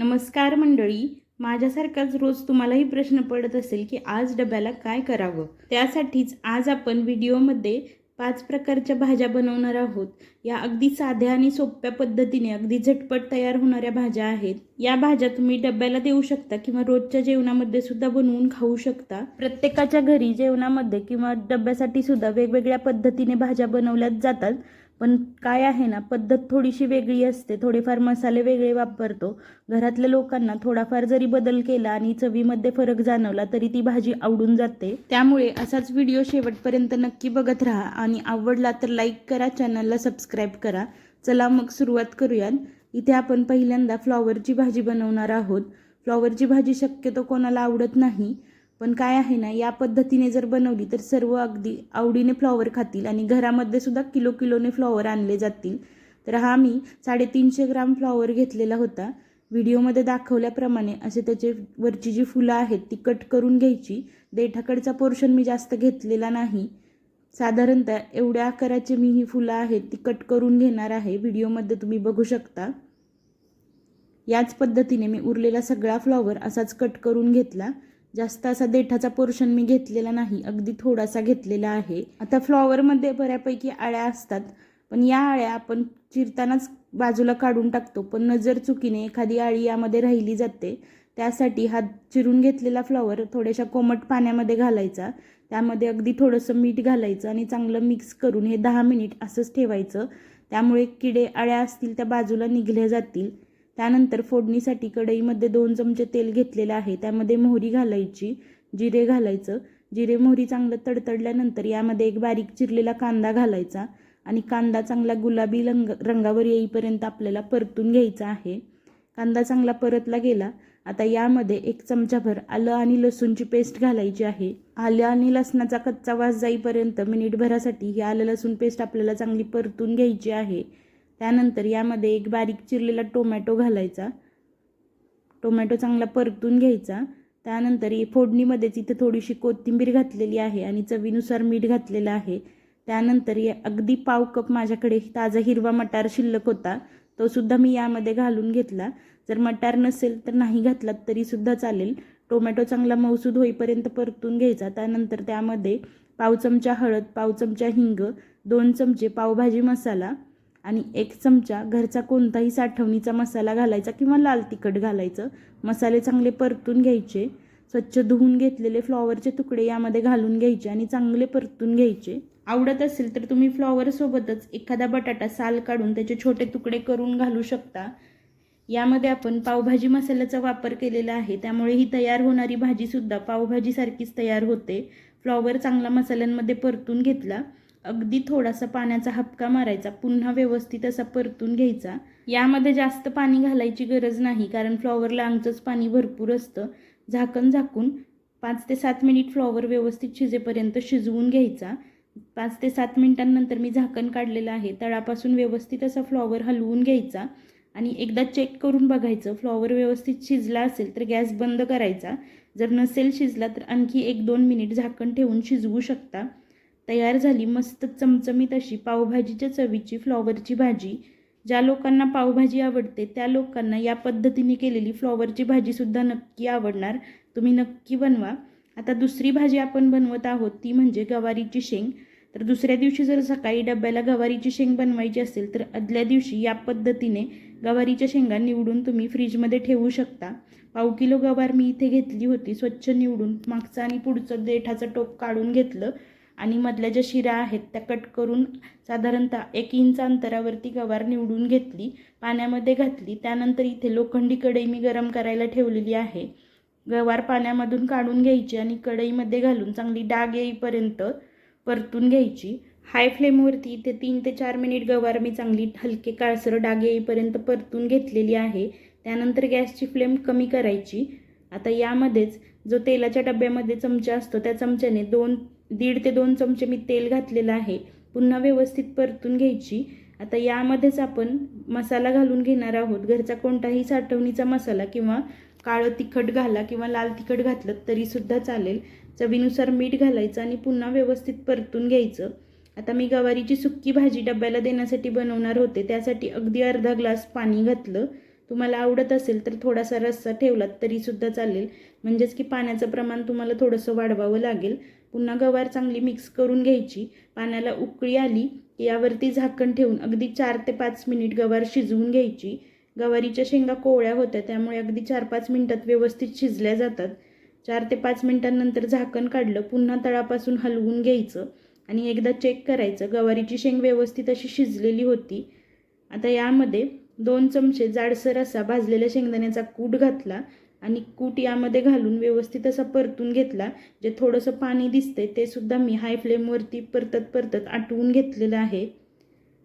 नमस्कार मंडळी. माझ्यासारखाच रोज तुम्हालाही प्रश्न पडत असेल की आज डब्याला काय करावं? त्यासाठीच आज आपण व्हिडिओमध्ये पाच प्रकारच्या भाज्या बनवणार आहोत. या अगदी साध्या आणि सोप्या पद्धतीने अगदी झटपट तयार होणाऱ्या भाज्या आहेत. या भाज्या तुम्ही डब्याला देऊ शकता किंवा रोजच्या जेवणामध्ये सुद्धा बनवून खाऊ शकता. प्रत्येकाच्या घरी जेवणामध्ये किंवा डब्यासाठी सुद्धा वेगवेगळ्या पद्धतीने भाज्या बनवल्याच जातात. पण काय आहे ना पद्धत थोडीशी वेगळी असते. थोडेफार मसाले वेगळे वापरतो. घरातल्या लोकांना थोडाफार जरी बदल केला आणि चवीमध्ये फरक जाणवला तरी ती भाजी आवडून जाते. त्यामुळे असाच व्हिडिओ शेवटपर्यंत नक्की बघत राहा आणि आवडला तर लाईक करा चॅनलला सबस्क्राईब करा. चला मग सुरुवात करूयात. इथे आपण पहिल्यांदा फ्लॉवरची भाजी बनवणार आहोत. फ्लॉवरची भाजी शक्यतो कोणाला आवडत नाही. पण काय आहे ना या पद्धतीने जर बनवली तर सर्व अगदी आवडीने फ्लॉवर खातील आणि घरामध्ये सुद्धा किलो किलोने फ्लॉवर आणले जातील. तर हा मी साडेतीनशे ग्राम फ्लॉवर घेतलेला होता. व्हिडिओमध्ये दाखवल्याप्रमाणे असे त्याचे वरची जी फुलं आहेत ती कट करून घ्यायची. देठाकडचा पोर्शन मी जास्त घेतलेला नाही. साधारणतः एवढ्या आकाराची मी ही फुलं आहेत ती कट करून घेणार आहे. व्हिडिओमध्ये तुम्ही बघू शकता. याच पद्धतीने मी उरलेला सगळा फ्लॉवर असाच कट करून घेतला. जास्त असा देठाचा पोर्शन मी घेतलेला नाही अगदी थोडासा घेतलेला आहे. आता फ्लॉवरमध्ये बऱ्यापैकी आळ्या असतात पण या आळ्या आपण चिरतानाच बाजूला काढून टाकतो. पण नजर चुकीने एखादी आळी यामध्ये राहिली जाते त्यासाठी हा चिरून घेतलेला फ्लॉवर थोड्याशा कोमट पाण्यामध्ये घालायचा. त्यामध्ये अगदी थोडंसं मीठ घालायचं आणि चांगलं मिक्स करून हे दहा मिनिट असंच ठेवायचं. त्यामुळे किडे आळ्या असतील त्या बाजूला निघल्या जातील. त्यानंतर फोडणीसाठी कढईमध्ये दोन चमचे तेल घेतलेलं आहे. त्यामध्ये मोहरी घालायची जिरे घालायचं. जिरे मोहरी चांगलं तडतडल्यानंतर यामध्ये एक बारीक चिरलेला कांदा घालायचा आणि कांदा चांगला गुलाबी रंग रंगावर येईपर्यंत आपल्याला परतून घ्यायचा आहे. कांदा चांगला परतला गेला. आता यामध्ये एक चमचाभर आलं आणि लसूणची पेस्ट घालायची आहे. आलं आणि लसणाचा कच्चा वास जाईपर्यंत मिनिटभरासाठी ही आलं लसूण पेस्ट आपल्याला चांगली परतून घ्यायची आहे. त्यानंतर यामध्ये एक बारीक चिरलेला टोमॅटो घालायचा. टोमॅटो चांगला परतून घ्यायचा. त्यानंतर ही फोडणीमध्येच इथे थोडीशी कोथिंबीर घातलेली आहे आणि चवीनुसार मीठ घातलेलं आहे. त्यानंतर या अगदी पाव कप माझ्याकडे ताजा हिरवा मटार शिल्लक होता. तो सुद्धा मी यामध्ये घालून घेतला. जर मटार नसेल तर नाही घातलात तरीसुद्धा चालेल. टोमॅटो चांगला मौसूद होईपर्यंत परतून घ्यायचा. त्यानंतर त्यामध्ये पाव चमचा हळद पाव चमचा हिंग दोन चमचे पावभाजी मसाला आणि एक चमचा घरचा कोणताही साठवणीचा मसाला घालायचा किंवा लाल तिखट घालायचं. मसाले चांगले परतून घ्यायचे. स्वच्छ धुवून घेतलेले फ्लॉवरचे तुकडे यामध्ये घालून घ्यायचे आणि चांगले परतून घ्यायचे. आवडत असेल तर तुम्ही फ्लॉवरसोबतच एखादा बटाटा साल काढून त्याचे छोटे तुकडे करून घालू शकता. यामध्ये आपण पावभाजी मसाल्याचा वापर केलेला आहे. त्यामुळे ही तयार होणारी भाजीसुद्धा पावभाजीसारखीच तयार होते. फ्लॉवर चांगला मसाल्यांमध्ये परतून घेतला. अगदी थोडासा पाण्याचा हपका मारायचा पुन्हा व्यवस्थित असा परतून घ्यायचा. यामध्ये जास्त पाणी घालायची गरज नाही कारण फ्लॉवरला आमचंच पाणी भरपूर असतं. झाकण झाकून पाच ते सात मिनिट फ्लॉवर व्यवस्थित शिजेपर्यंत शिजवून घ्यायचा. पाच ते सात मिनिटांनंतर मी झाकण काढलेलं आहे तळापासून व्यवस्थित असा फ्लॉवर हलवून घ्यायचा. आणि एकदा चेक करून बघायचं फ्लॉवर व्यवस्थित शिजला असेल तर गॅस बंद करायचा. जर नसेल शिजला तर आणखी एक दोन मिनिट झाकण ठेवून शिजवू शकता. तयार झाली मस्त चमचमीत अशी पावभाजीच्या चवीची फ्लॉवरची भाजी. ज्या लोकांना पावभाजी आवडते त्या लोकांना या पद्धतीने केलेली फ्लॉवरची भाजीसुद्धा नक्की आवडणार. तुम्ही नक्की बनवा. आता दुसरी भाजी आपण बनवत आहोत ती म्हणजे गवारीची शेंग. तर दुसऱ्या दिवशी जर सकाळी डब्याला गवारीची शेंग बनवायची असेल तर आदल्या दिवशी या पद्धतीने गवारीच्या शेंगा निवडून तुम्ही फ्रीजमध्ये ठेवू शकता. पाव किलो गवार मी इथे घेतली होती स्वच्छ निवडून. मागचं आणि पुढचं देठाचं टोक काढून घेतलं. आणि मधल्या ज्या शिरा आहेत त्या कट करून साधारणतः एक इंच अंतरावरती गवार निवडून घेतली पाण्यामध्ये घातली. त्यानंतर इथे लोखंडी कढई मी गरम करायला ठेवलेली आहे. गवार पाण्यामधून काढून घ्यायची आणि कढईमध्ये घालून चांगली डाग येईपर्यंत परतून घ्यायची. हाय फ्लेमवरती इथे तीन ते चार मिनिट गवार मी चांगली हलके काळसर डाग येईपर्यंत परतून घेतलेली आहे. त्यानंतर गॅसची फ्लेम कमी करायची. आता यामध्येच जो तेलाच्या डब्यामध्ये चमचा असतो त्या चमच्याने दोन दीड ते दोन चमचे मी तेल घातलेलं आहे. पुन्हा व्यवस्थित परतून घ्यायची. आता यामध्येच आपण मसाला घालून घेणार आहोत. घरचा कोणताही साठवणीचा मसाला किंवा काळं तिखट घाला किंवा लाल तिखट घातलं तरीसुद्धा चालेल. चवीनुसार मीठ घालायचं आणि पुन्हा व्यवस्थित परतून घ्यायचं. आता मी गवारीची सुक्की भाजी डब्याला देण्यासाठी बनवणार होते. त्यासाठी अगदी अर्धा ग्लास पाणी घातलं. तुम्हाला आवडत असेल तर थोडासा रस्सा ठेवलात तरीसुद्धा चालेल. म्हणजेच की पाण्याचं प्रमाण तुम्हाला थोडंसं वाढवावं लागेल. पुन्हा गवार चांगली मिक्स करून घ्यायची. पाण्याला उकळी आली की यावरती झाकण ठेवून अगदी चार ते पाच मिनिट गवार शिजवून घ्यायची. गवारीच्या शेंगा कोवळ्या होत्या त्यामुळे अगदी चार पाच मिनटात व्यवस्थित शिजल्या जातात. चार ते पाच मिनटांनंतर झाकण काढलं पुन्हा तळापासून हलवून घ्यायचं आणि एकदा चेक करायचं. गवारीची शेंग व्यवस्थित अशी शिजलेली होती. आता यामध्ये दोन चमचे जाडसर असा भाजलेल्या शेंगदाण्याचा कूट घातला. आणि कूट यामध्ये घालून व्यवस्थित असा परतून घेतला. जे थोडंसं पाणी दिसतंय ते सुद्धा मी हाय फ्लेमवरती परतत परतत आटवून घेतलेलं आहे.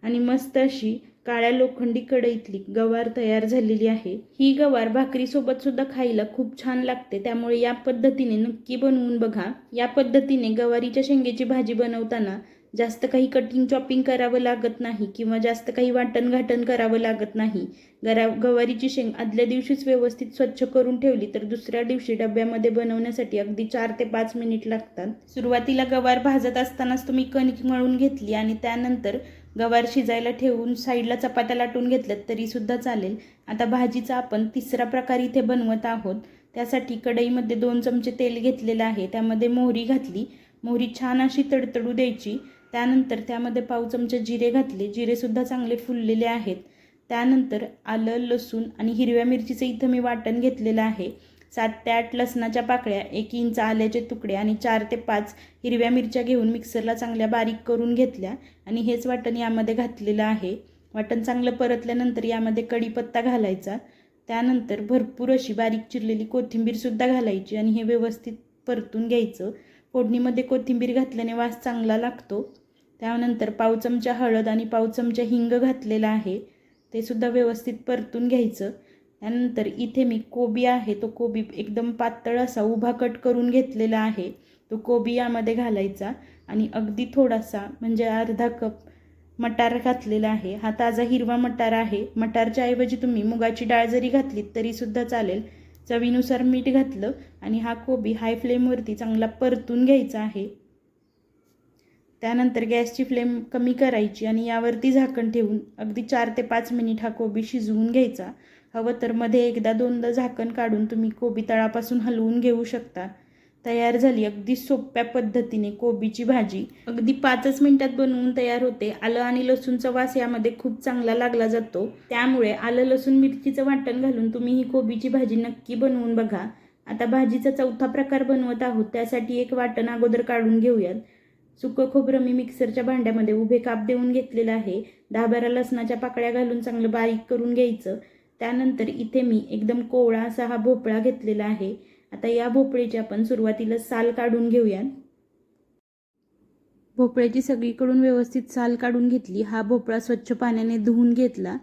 आणि मस्त अशी काळ्या लोखंडी कढईतली गवार तयार झालेली आहे. ही गवार भाकरीसोबत सुद्धा खायला खूप छान लागते. त्यामुळे या पद्धतीने नक्की बनवून बघा. या पद्धतीने गवारीच्या शेंगेची भाजी बनवताना जास्त काही कटिंग चॉपिंग करावं लागत नाही किंवा जास्त काही वाटण घाटण करावं लागत नाही. गरा गवारीची शेंग आदल्या दिवशीच व्यवस्थित स्वच्छ करून ठेवली तर दुसऱ्या दिवशी डब्यामध्ये बनवण्यासाठी अगदी चार ते पाच मिनिट लागतात. सुरुवातीला गवार भाजत असतानाच तुम्ही कणिक मळून घेतली आणि त्यानंतर गवार शिजायला ठेवून साईडला चपात्या लाटून घेतल्यात तरीसुद्धा चालेल. आता भाजीचा आपण तिसरा प्रकार इथे बनवत आहोत. त्यासाठी कढईमध्ये दोन चमचे तेल घेतलेलं आहे. त्यामध्ये मोहरी घातली. मोहरी छान अशी तडतडू द्यायची. त्यानंतर त्यामध्ये पाव चमचे जिरे घातले. जिरेसुद्धा चांगले फुललेले आहेत. त्यानंतर आलं लसूण आणि हिरव्या मिरचीचं इथं मी वाटण घेतलेलं आहे. सात ते आठ लसणाच्या पाकळ्या एक इंच आल्याचे तुकडे आणि चार ते पाच हिरव्या मिरच्या घेऊन मिक्सरला चांगल्या बारीक करून घेतल्या आणि हेच वाटण यामध्ये घातलेलं आहे. वाटण चांगलं परतल्यानंतर यामध्ये कढीपत्ता घालायचा. त्यानंतर भरपूर अशी बारीक चिरलेली कोथिंबीरसुद्धा घालायची आणि हे व्यवस्थित परतून घ्यायचं. फोडणीमध्ये कोथिंबीर घातल्याने वास चांगला लागतो. त्यानंतर पाव चमचा हळद आणि पाव चमचा हिंग घातलेला आहे. ते सुद्धा व्यवस्थित परतून घ्यायचं. त्यानंतर इथे मी कोबी आहे. तो कोबी एकदम पातळ असा उभा कट करून घेतलेला आहे. तो कोबी यामध्ये घालायचा आणि अगदी थोडासा म्हणजे अर्धा कप मटार घातलेला आहे. हा ताजा हिरवा मटार आहे. मटारच्या ऐवजी तुम्ही मुगाची डाळ जरी घातलीत तरीसुद्धा चालेल. चवीनुसार मीठ घातलं आणि हा कोबी हाय फ्लेमवरती चांगला परतून घ्यायचा आहे. त्यानंतर गॅसची फ्लेम कमी करायची आणि यावरती झाकण ठेवून अगदी चार ते पाच मिनिट हा कोबी शिजवून घ्यायचा. हवं तर मध्ये एकदा दोनदा झाकण काढून तुम्ही कोबी तळापासून हलवून घेऊ शकता. तयार झाली अगदी सोप्या पद्धतीने कोबीची भाजी. अगदी पाचच मिनिटात बनवून तयार होते. आलं आणि लसूणचा वास यामध्ये खूप चांगला लागला जातो. त्यामुळे आलं लसूण मिरचीचं वाटण घालून तुम्ही ही कोबीची भाजी नक्की बनवून बघा. आता भाजीचा चौथा प्रकार बनवत आहोत. त्यासाठी एक वाटण अगोदर काढून घेऊयात. सुकं खोबरं मी मिक्सरच्या भांड्यामध्ये उभे काप देऊन घेतलेलं आहे. दहा बारा लसणाच्या पाकळ्या घालून चांगलं बारीक करून घ्यायचं. त्यानंतर इथे मी एकदम कोवळा असा हा भोपळा घेतलेला आहे. आता या भोपळीची आपण सुरुवातीला साल काढून घेऊयात. भोपळ्याची सगळीकडून व्यवस्थित साल काढून घेतली. हा भोपळा स्वच्छ पाण्याने धुवून घेतला.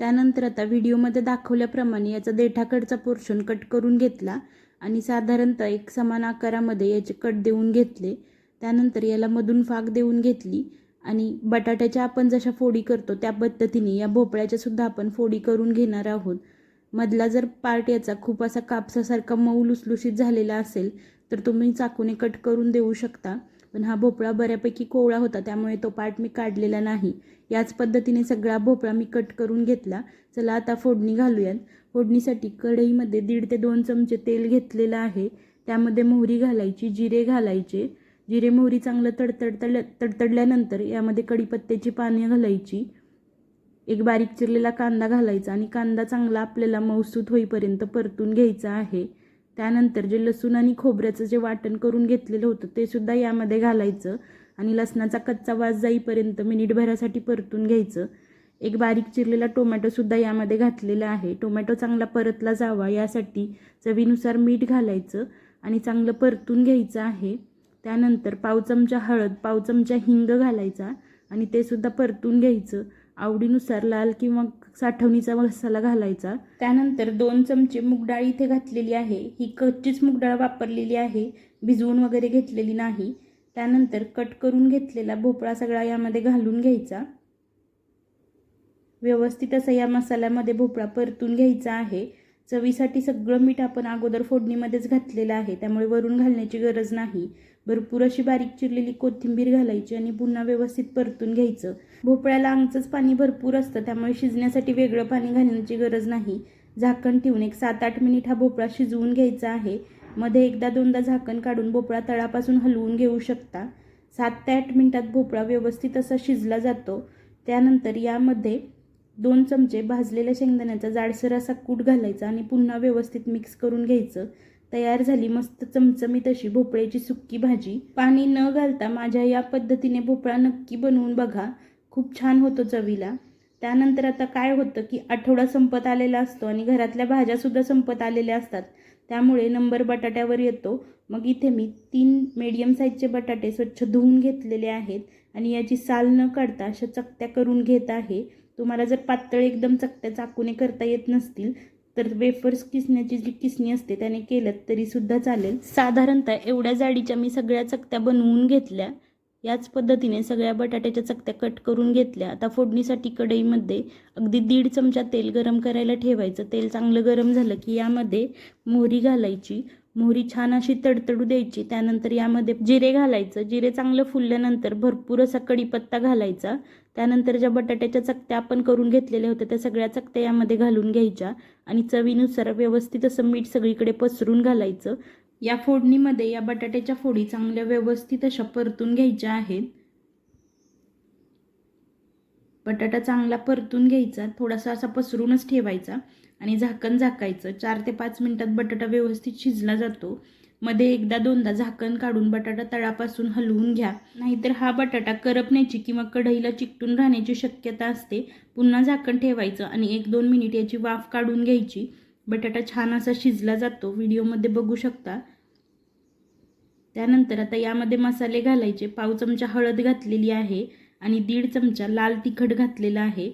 त्यानंतर आता व्हिडिओमध्ये दाखवल्याप्रमाणे याचा देठाकडचा पोर्शन कट करून घेतला आणि साधारणतः एक समान आकारामध्ये याचे कट देऊन घेतले. त्यानंतर याला मधून फाक देऊन घेतली आणि बटाट्याच्या आपण जशा फोडी करतो त्या पद्धतीने या भोपळ्याच्या सुद्धा आपण फोडी करून घेणार आहोत. मधला जर पार्ट याचा खूप असा कापसासारखा मऊ लुसलुशीत झालेला असेल तर तुम्ही चाकूने कट करून देऊ शकता. पण हा भोपळा बऱ्यापैकी कोवळा होता त्यामुळे तो पार्ट मी काढलेला नाही. याच पद्धतीने सगळा भोपळा मी कट करून घेतला. चला आता फोडणी घालूयात. फोडणीसाठी कढईमध्ये दीड ते दोन चमचे तेल घेतलेलं आहे. त्यामध्ये मोहरी घालायची जिरे घालायचे जिरे मोहरी चांगलं तडतडतड तडतडल्यानंतर यामध्ये कढीपत्त्याची पाने घालायची. एक बारीक चिरलेला कांदा घालायचा आणि कांदा चांगला आपल्याला मौसूत होईपर्यंत परतून घ्यायचा आहे. त्यानंतर जे लसूण आणि खोबऱ्याचं जे वाटण करून घेतलेलं होतं ते सुद्धा यामध्ये घालायचं आणि लसणाचा कच्चा वास जाईपर्यंत मिनिटभरासाठी परतून घ्यायचं. एक बारीक चिरलेला टोमॅटोसुद्धा यामध्ये घातलेला आहे. टोमॅटो चांगला परतला जावा यासाठी चवीनुसार मीठ घालायचं आणि चांगलं परतून घ्यायचं आहे. त्यानंतर पाव चमचा हळद पाव चमचा हिंग घालायचा आणि ते सुद्धा परतून घ्यायचं. आवडीनुसार लाल किंवा साठवणीचा मसाला घालायचा. त्यानंतर दोन चमचे मूगडाळ इथे घातलेली आहे. ही कच्चीच मूगडाळ वापरलेली आहे. भिजवून वगैरे घेतलेली नाही. त्यानंतर कट करून घेतलेला भोपळा सगळा यामध्ये घालून घ्यायचा. व्यवस्थित असा या मसाल्यामध्ये भोपळा परतून घ्यायचा आहे. चवीसाठी सगळं मीठ आपण अगोदर फोडणीमध्येच घातलेलं आहे. त्यामुळे वरून घालण्याची गरज नाही. भरपूर अशी बारीक चिरलेली कोथिंबीर घालायची आणि पुन्हा व्यवस्थित परतून घ्यायचं. भोपळ्याला आमचंच पाणी भरपूर असतं त्यामुळे शिजण्यासाठी वेगळं पाणी घालण्याची गरज नाही. झाकण ठेवून एक सात आठ मिनिट हा भोपळा शिजवून घ्यायचा आहे. मध्ये एकदा दोनदा झाकण काढून भोपळा तळापासून हलवून घेऊ शकता. सात ते आठ मिनिटात भोपळा व्यवस्थित असा शिजला जातो. त्यानंतर यामध्ये दोन चमचे भाजलेल्या शेंगदाण्याचा जाडसर असा कूट घालायचा आणि पुन्हा व्यवस्थित मिक्स करून घ्यायचं. तयार झाली मस्त चमचमीत अशी भोपळ्याची सुक्की भाजी. पाणी न घालता माझ्या या पद्धतीने भोपळा नक्की बनवून बघा. खूप छान होतो चवीला. त्यानंतर आता काय होतं की आठवडा संपत आलेला असतो आणि घरातल्या भाज्यासुद्धा संपत आलेल्या असतात. त्यामुळे नंबर बटाट्यावर येतो. मग इथे मी तीन मीडियम साईजचे बटाटे स्वच्छ धुवून घेतलेले आहेत आणि याची साल न काढता अशा चकत्या करून घेत आहे. तुम्हाला जर पातळ एकदम चकत्या चाकूने करता येत नसतील तर वेफर्स किसण्याची जी किसणी असते त्याने केलं तरीसुद्धा चालेल. साधारणतः एवढ्या जाडीच्या मी सगळ्या चकत्या बनवून घेतल्या. याच पद्धतीने सगळ्या बटाट्याच्या चकत्या कट करून घेतल्या. आता फोडणीसाठी कढईमध्ये अगदी दीड चमचा तेल गरम करायला ठेवायचं. तेल चांगलं गरम झालं की यामध्ये मोहरी घालायची. मोहरी छान अशी तडतडू द्यायची. त्यानंतर यामध्ये जिरे घालायचं. जिरे चांगलं फुलल्यानंतर भरपूर असा कढीपत्ता घालायचा. त्यानंतर ज्या बटाट्याच्या चकत्या आपण करून घेतलेल्या होत्या त्या सगळ्या चकत्या यामध्ये घालून घ्यायच्या आणि चवीनुसार व्यवस्थित असं मीठ सगळीकडे पसरून घालायचं. या फोडणीमध्ये या बटाट्याच्या फोडी चांगल्या व्यवस्थित अशा परतून घ्यायच्या आहेत. बटाटा चांगला परतून घ्यायचा. थोडासा असा पसरूनच ठेवायचा. आणि झाकण झाकायचं. चार ते पाच मिनटात बटाटा व्यवस्थित शिजला जातो. मध्ये एकदा दोनदा झाकण काढून बटाटा तळापासून हलवून घ्या. नाहीतर हा बटाटा करपण्याची किंवा कढईला चिकटून राहण्याची शक्यता असते. पुन्हा झाकण ठेवायचं आणि एक दोन मिनिट याची वाफ काढून घ्यायची. बटाटा छान असा शिजला जातो. व्हिडिओमध्ये बघू शकता. त्यानंतर आता यामध्ये मसाले घालायचे. पाव चमचा हळद घातलेली आहे आणि दीड चमचा लाल तिखट घातलेला आहे.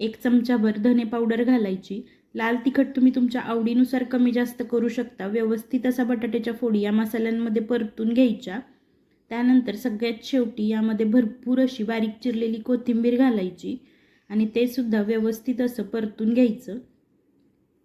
एक चमचाभर धने पावडर घालायची. लाल तिखट तुम्ही तुमच्या आवडीनुसार कमी जास्त करू शकता. व्यवस्थित असा बटाट्याच्या फोडी या मसाल्यांमध्ये परतून घ्यायच्या. त्यानंतर सगळ्यात शेवटी यामध्ये भरपूर अशी बारीक चिरलेली कोथिंबीर घालायची आणि ते सुद्धा व्यवस्थित असं परतून घ्यायचं.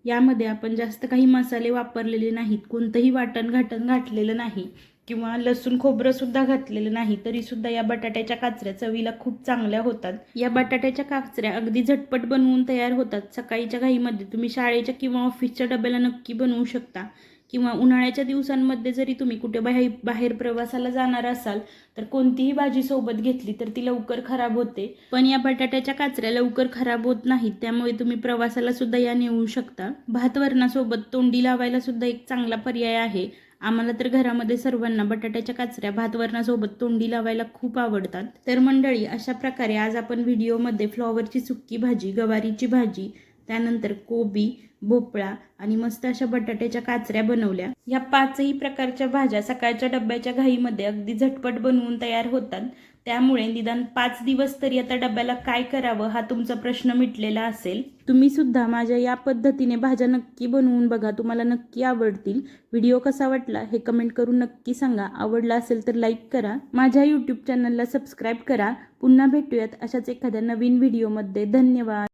यामध्ये आपण जास्त काही मसाले वापरलेले नाहीत. कोणतंही वाटण घाटण घातलेलं नाही. किंवा लसूण खोबरंसुद्धा घातलेलं नाही तरीसुद्धा या बटाट्याच्या काचऱ्या चवीला खूप चांगल्या होतात. या बटाट्याच्या काचऱ्या अगदी झटपट बनवून तयार होतात. सकाळीच्या घाईमध्ये तुम्ही शाळेच्या किंवा ऑफिसच्या डब्याला नक्की बनवू शकता. किंवा उन्हाळ्याच्या दिवसांमध्ये जरी तुम्ही कुठे बाहेर बाहेर प्रवासाला जाणार असाल तर कोणतीही भाजी सोबत घेतली तर ती लवकर खराब होते. पण या बटाट्याच्या काचऱ्या लवकर खराब होत नाहीत त्यामुळे तुम्ही प्रवासाला सुद्धा या नेऊ शकता. भात वरणासोबत तोंडी लावायला सुद्धा एक चांगला पर्याय आहे. आम्हाला तर घरामध्ये सर्वांना बटाट्याच्या काचऱ्या भातवरणासोबत तोंडी लावायला खूप आवडतात. तर मंडळी अशा प्रकारे आज आपण व्हिडिओमध्ये फ्लॉवरची सुक्की भाजी गवारीची भाजी त्यानंतर कोबी भोपळा आणि मस्त अशा बटाट्याच्या काचऱ्या बनवल्या. या पाचही प्रकारच्या भाज्या सकाळच्या डब्याच्या घाईमध्ये अगदी झटपट बनवून तयार होतात. त्यामुळे निदान पाच दिवस तरी आता डब्याला काय करावं हा तुमचा प्रश्न मिटलेला असेल. तुम्ही सुद्धा माझ्या या पद्धतीने भाज्या नक्की बनवून बघा तुम्हाला नक्की आवडतील. व्हिडिओ कसा वाटला हे कमेंट करून नक्की सांगा. आवडला असेल तर लाईक करा. माझ्या यूट्यूब चॅनलला सबस्क्राईब करा. पुन्हा भेटूयात अशाच एखाद्या नवीन व्हिडिओमध्ये. धन्यवाद.